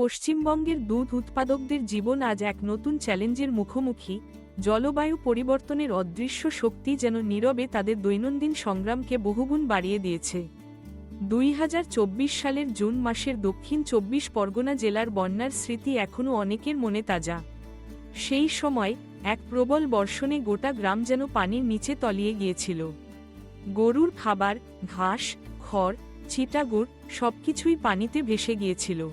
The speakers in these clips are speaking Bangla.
পশ্চিমবঙ্গের দুধ উৎপাদকদের জীবন আজ এক নতুন চ্যালেঞ্জের মুখোমুখি। জলবায়ু পরিবর্তনের অদৃশ্য শক্তি যেন নীরবে তাদের দৈনন্দিন সংগ্রামকে বহুগুণ বাড়িয়ে দিয়েছে। দুই হাজার চব্বিশ সালের জুন মাসের দক্ষিণ চব্বিশ পরগনা জেলার বন্যার স্মৃতি এখনও অনেকের মনে তাজা। সেই সময় এক প্রবল বর্ষণে গোটা গ্রাম যেন পানির নিচে তলিয়ে গিয়েছিল। গরুর খাবার, ঘাস, খড় ছিটাগুড় সবকিছুই পানিতে ভেসে গিয়েছিল।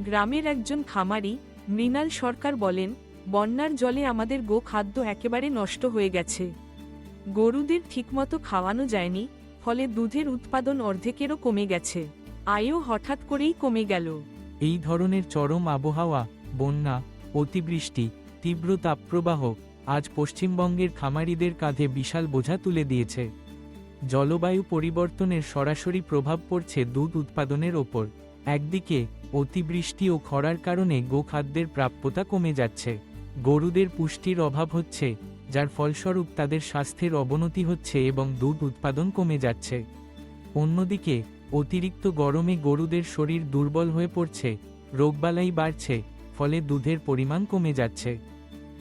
গ্রামের একজন খামারি, মৃণাল সরকার বলেন, বন্যার জলে আমাদের গো খাদ্য একেবারে নষ্ট হয়ে গেছে। গরুদের ঠিকমতো খাওয়ানো যায়নি, ফলে দুধের উৎপাদন অর্ধেকেরও কমে গেছে। আয়ও হঠাৎ করেই কমে গেল। এই ধরনের চরম আবহাওয়া, বন্যা, অতিবৃষ্টি, তীব্র তাপপ্রবাহ আজ পশ্চিমবঙ্গের খামারিদের কাঁধে বিশাল বোঝা তুলে দিয়েছে। জলবায়ু পরিবর্তনের সরাসরি প্রভাব পড়ছে দুধ উৎপাদনের ওপর। একদিকে অতিবৃষ্টি ও খরার কারণে গোখাদ্যের প্রাপ্যতা কমে যাচ্ছে। গরুদের পুষ্টির অভাব হচ্ছে, যার ফলস্বরূপ তাদের স্বাস্থ্যের অবনতি হচ্ছে এবং দুধ উৎপাদন কমে যাচ্ছে। অন্যদিকে, অতিরিক্ত গরমে গরুদের শরীর দুর্বল হয়ে পড়ছে, রোগবালাই বাড়ছে, ফলে দুধের পরিমাণ কমে যাচ্ছে।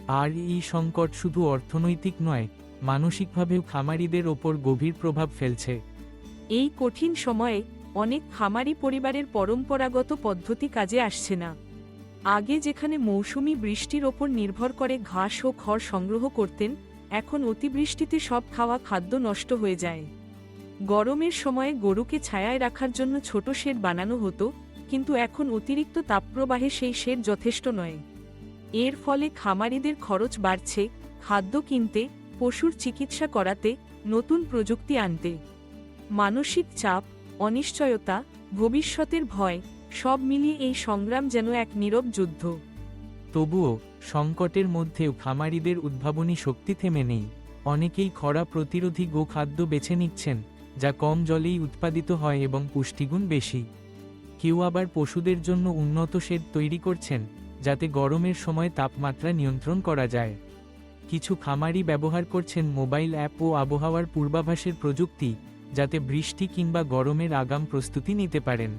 আর এই সংকট শুধু অর্থনৈতিক নয়, মানসিকভাবেও খামারিদের ওপর গভীর প্রভাব ফেলছে। এই কঠিন সময়ে অনেক খামারি পরিবারের পরম্পরাগত পদ্ধতি কাজে আসছে না। আগে যেখানে মৌসুমি বৃষ্টির ওপর নির্ভর করে ঘাস ও খড় সংগ্রহ করতেন, এখন অতিবৃষ্টিতে সব খাওয়া খাদ্য নষ্ট হয়ে যায়। গরমের সময়ে গরুকে ছায়ায় রাখার জন্য ছোট শেড বানানো হতো, কিন্তু এখন অতিরিক্ত তাপপ্রবাহে সেই শেড যথেষ্ট নয়। এর ফলে খামারিদের খরচ বাড়ছে, খাদ্য কিনতে, পশুর চিকিৎসা করাতে, নতুন প্রযুক্তি আনতে। মানসিক চাপ অনিশ্চয়তা, ভবিষ্যতের ভয়, সব মিলিয়ে এই সংগ্রাম যেন এক নীরব যুদ্ধ। তবুও, সংকটের মধ্যেও খামারিদের উদ্ভাবনী শক্তি থেমে নেই। অনেকেই খরা প্রতিরোধী গোখাদ্য বেছে নিচ্ছেন, যা কম জলেই উৎপাদিত হয় এবং পুষ্টিগুণ বেশি। কেউ আবার পশুদের জন্য উন্নত শেড তৈরি করছেন, যাতে গরমের সময় তাপমাত্রা নিয়ন্ত্রণ করা যায়। কিছু খামারি ব্যবহার করছেন মোবাইল অ্যাপ ও আবহাওয়ার পূর্বাভাসের প্রযুক্তি যাতে বৃষ্টি কিংবা গরমের আগাম প্রস্তুতি নিতে পারেন।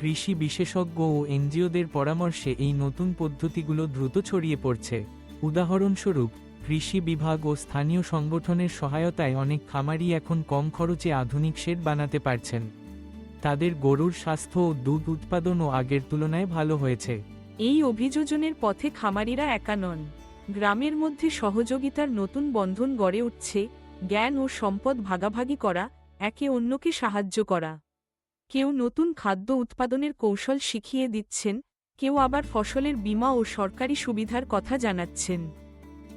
কৃষি বিশেষজ্ঞ ও এনজিওদের পরামর্শে এই নতুন পদ্ধতিগুলো দ্রুত ছড়িয়ে পড়ছে। উদাহরণস্বরূপ, কৃষি বিভাগ ও স্থানীয় সংগঠনের সহায়তায় অনেক খামারি এখন কম খরচে আধুনিক শেড বানাতে পারছেন। তাদের গরুর স্বাস্থ্য ও দুধ উৎপাদনও আগের তুলনায় ভালো হয়েছে। এই অভিযোজনের পথে খামারিরা একা নন। গ্রামের মধ্যে সহযোগিতার নতুন বন্ধন গড়ে উঠছে, জ্ঞান ও সম্পদ ভাগাভাগি করা একে অন্যকে সাহায্য করা। কেউ নতুন খাদ্য উৎপাদনের কৌশল শিখিয়ে দিচ্ছেন, কেউ আবার ফসলের বীমা ও সরকারি সুবিধার কথা জানাচ্ছেন।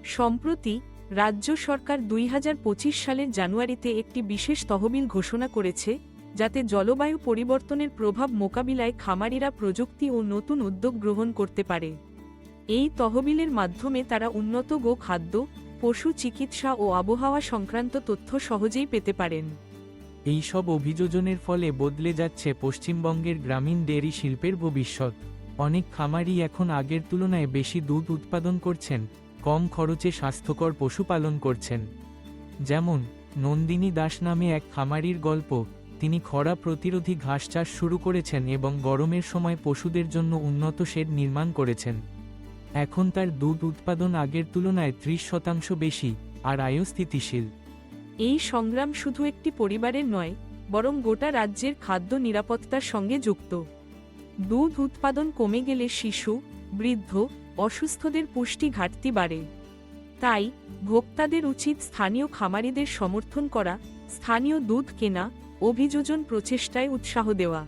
সম্প্রতি রাজ্য সরকার দুই হাজার পঁচিশ সালের জানুয়ারিতে একটি বিশেষ তহবিল ঘোষণা করেছে, যাতে জলবায়ু পরিবর্তনের প্রভাব মোকাবিলায় খামারিরা প্রযুক্তি ও নতুন উদ্যোগ গ্রহণ করতে পারে। এই তহবিলের মাধ্যমে তারা উন্নত গো খাদ্য, পশু চিকিৎসা ও আবহাওয়া সংক্রান্ত তথ্য সহজেই পেতে পারেন। এই সব অভিযোজনের ফলে বদলে যাচ্ছে পশ্চিমবঙ্গের গ্রামীণ ডেয়ারি শিল্পের ভবিষ্যৎ। অনেক খামারি এখন আগের তুলনায় বেশি দুধ উৎপাদন করছেন, কম খরচে স্বাস্থ্যকর পশুপালন করছেন। যেমন, নন্দিনী দাস নামে এক খামারির গল্প, তিনি খরা প্রতিরোধী ঘাস চাষ শুরু করেছেন এবং গরমের সময় পশুদের জন্য উন্নত শেড নির্মাণ করেছেন। এখন তার দুধ উৎপাদন আগের তুলনায় ত্রিশ শতাংশ বেশি, আর আয়ও স্থিতিশীল। এই সংগ্রাম শুধু একটি পরিবারের নয়, বরং গোটা রাজ্যের খাদ্য নিরাপত্তার সঙ্গে যুক্ত। দুধ উৎপাদন কমে গেলে শিশু, বৃদ্ধ, অসুস্থদের পুষ্টি ঘাটতি বাড়ে। তাই, ভোক্তাদের উচিত স্থানীয় খামারিদের সমর্থন করা, স্থানীয় দুধ কেনা, অভিযোজন প্রচেষ্টায় উৎসাহ দেওয়া।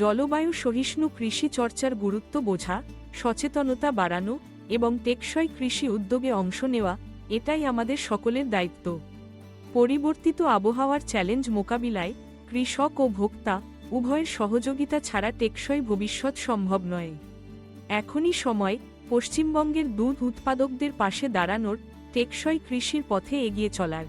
জলবায়ু সহিষ্ণু কৃষি চর্চার গুরুত্ব বোঝা, সচেতনতা বাড়ানো এবং টেকসই কৃষি উদ্যোগে অংশ নেওয়া, এটাই আমাদের সকলের দায়িত্ব। পরিবর্তিত আবহাওয়ার চ্যালেঞ্জ মোকাবিলায় কৃষক ও ভোক্তা উভয়ের সহযোগিতা ছাড়া টেকসই ভবিষ্যৎ সম্ভব নয়। এখনই সময় পশ্চিমবঙ্গের দুধ উৎপাদকদের পাশে দাঁড়ানোর টেকসই কৃষির পথে এগিয়ে চলার।